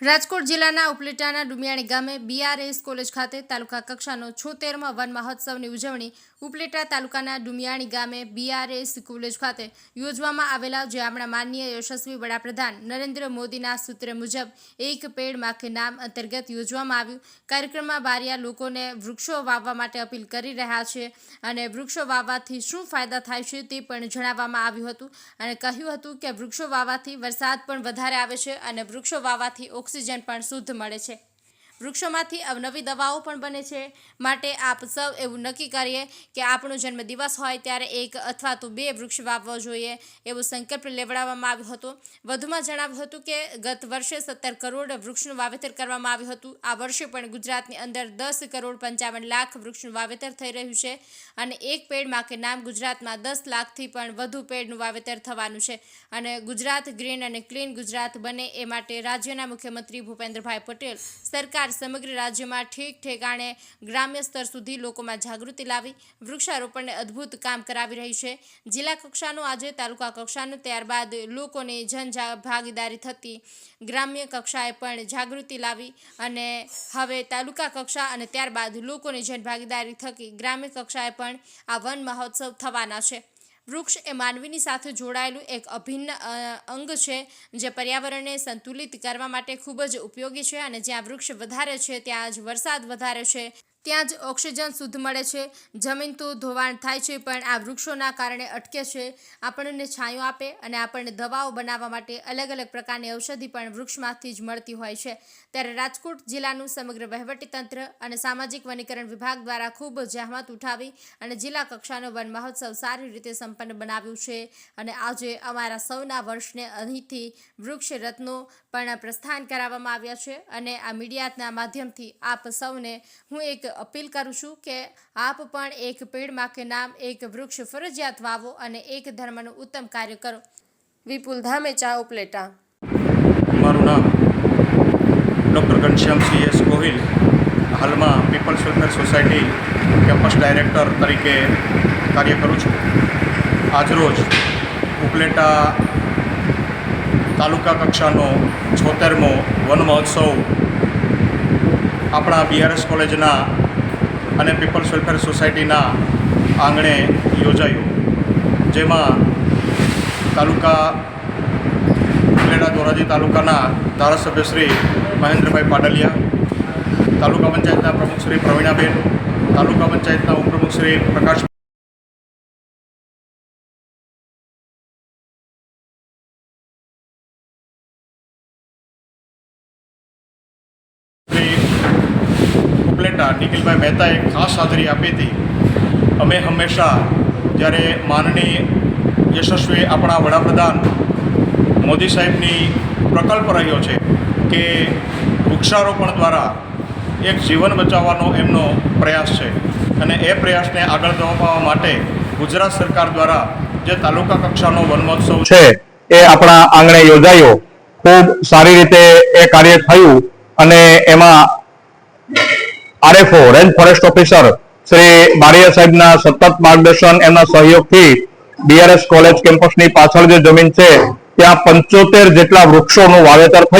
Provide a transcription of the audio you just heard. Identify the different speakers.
Speaker 1: રાજકોટ જિલ્લાના ઉપલેટાના ડુમિયાણી ગામે BRS college ખાતે તાલુકા કક્ષાનો છોતેરમાં વન મહોત્સવની ઉજવણી ઉપલેટા તાલુકાના ડુમિયાણી ગામે બીઆરએસ કોલેજ ખાતે યોજવામાં આવેલા જે આપણા માનનીય યશસ્વી વડાપ્રધાન નરેન્દ્ર મોદીના સૂત્ર મુજબ એક પેડમાં કે નામ અંતર્ગત યોજવામાં આવ્યું. કાર્યક્રમમાં બારિયા લોકોને વૃક્ષો વાવવા માટે અપીલ કરી રહ્યા છે અને વૃક્ષો વાવવાથી શું ફાયદા થાય છે તે પણ જણાવવામાં આવ્યું હતું અને કહ્યું હતું કે વૃક્ષો વાવવાથી વરસાદ પણ વધારે આવે છે અને વૃક્ષો વાવવાથી ઓક્સિજન પણ શુદ્ધ મળે છે. વૃક્ષોમાંથી અવનવી દવાઓ પણ બને છે. માટે આપ સૌ એવું નક્કી કરીએ કે આપણો જન્મદિવસ હોય ત્યારે એક અથવા તો બે વૃક્ષ વાવવો જોઈએ એવો સંકલ્પ લેવડાવવામાં આવ્યો હતો. વધુમાં જણાવ્યું હતું કે ગત વર્ષે સત્તર કરોડ વૃક્ષનું વાવેતર કરવામાં આવ્યું હતું. આ વર્ષે પણ ગુજરાતની અંદર દસ કરોડ પંચાવન લાખ વૃક્ષનું વાવેતર થઈ રહ્યું છે અને એક પેડમાં કે નામ ગુજરાતમાં દસ લાખથી પણ વધુ પેડનું વાવેતર થવાનું છે. અને Gujarat green and clean Gujarat બને એ માટે રાજ્યના મુખ્યમંત્રી ભૂપેન્દ્રભાઈ પટેલ સરકાર સમગ્ર રાજ્યમાં ઠેક ઠેકાણે ગ્રામ્ય સ્તર સુધી લોકોમાં જાગૃતિ લાવી વૃક્ષારોપણને અદ્ભુત કામ કરાવી રહી છે. જિલ્લા કક્ષાનું આજે તાલુકા કક્ષાનું ત્યારબાદ લોકોની જન ભાગીદારી થતી ગ્રામ્ય કક્ષાએ પણ જાગૃતિ લાવી અને હવે તાલુકા કક્ષા અને ત્યારબાદ લોકોની જન ભાગીદારી થકી ગ્રામ્ય કક્ષાએ પણ આ વન મહોત્સવ થવાના છે. વૃક્ષ એ માનવીની સાથે જોડાયેલું એક અભિન્ન અંગ છે, જે પર્યાવરણને સંતુલિત કરવા માટે ખૂબ જ ઉપયોગી છે અને જ્યાં વૃક્ષ વધારે છે, ત્યાં જ વરસાદ વધારે છે. ત્યાં જ ઓક્સિજન શુદ્ધ મળે છે. જમીન તો ધોવાણ થાય છે, પણ આ વૃક્ષોના કારણે અટકે છે. આપણને છાંયો આપે અને આપણને દવાઓ બનાવવા માટે અલગ અલગ પ્રકારની ઔષધિ પણ વૃક્ષમાંથી જ મળતી હોય છે. ત્યારે રાજકોટ જિલ્લાનું સમગ્ર વહીવટીતંત્ર અને સામાજિક વનીકરણ વિભાગ દ્વારા ખૂબ જહેમત ઉઠાવી અને જિલ્લા કક્ષાનો વન મહોત્સવ સારી રીતે સંપન્ન બનાવ્યું છે. અને આજે અમારા સૌના વર્ષને અહીંથી વૃક્ષ રત્નો પણ પ્રસ્થાન કરાવવામાં આવ્યા છે. અને આ મીડિયાના માધ્યમથી આપ સૌને હું એક અપીલ કરું છું કે આપ પણ એક પેડમાં કે નામ, એક વૃક્ષ ફરજિયાત વાવો અને એક ધર્મનું ઉત્તમ કાર્ય કરો. વિપુલ ધામેચા ઉપલેટા.
Speaker 2: મારું નામ doctor Ghanshyam C S Gohil. હાલમાં people's welfare society campus director તરીકે કાર્ય કરું છું. આજરોજ ઉપલેટા તાલુકા કક્ષાનો છોતેરમો વન મહોત્સવ આપણા બીઆરએસ કોલેજના અને પીપલ્સ વેલફેર સોસાયટીના આંગણે યોજાયું. જેમાં તાલુકા ઉપલેટા ધોરાજી તાલુકાના ધારાસભ્ય શ્રી મહેન્દ્રભાઈ પાડલિયા, તાલુકા પંચાયતના પ્રમુખ શ્રી પ્રવીણાબેન, તાલુકા પંચાયતના ઉપપ્રમુખ શ્રી પ્રકાશ ઉપલેટા નિખિલભાઈ મહેતાએ ખાસ હાજરી આપી હતી. અમે હંમેશા જ્યારે માનની યશસ્વી આપણા વડાપ્રધાન મોદી સાહેબની પ્રકલ્પ રહ્યો છે કે વૃક્ષારોપણ દ્વારા એક જીવન બચાવવાનો એમનો પ્રયાસ છે અને એ પ્રયાસને આગળ ધપાવવા માટે ગુજરાત સરકાર દ્વારા જે તાલુકા કક્ષાનો વનમહોત્સવ
Speaker 3: છે, એ આપણા આંગણે યોજાયો. ખૂબ સારી રીતે એ કાર્ય થયું અને એમાં RFO, range forest officer Shri Bariya સાહેબના સતત માર્ગદર્શન, એમના સહયોગથી બીઆરએસ કોલેજ કેમ્પસની પાછળ જે જમીન છે, ત્યાં પંચોતેર જેટલા વૃક્ષોનું વાવેતર થયું.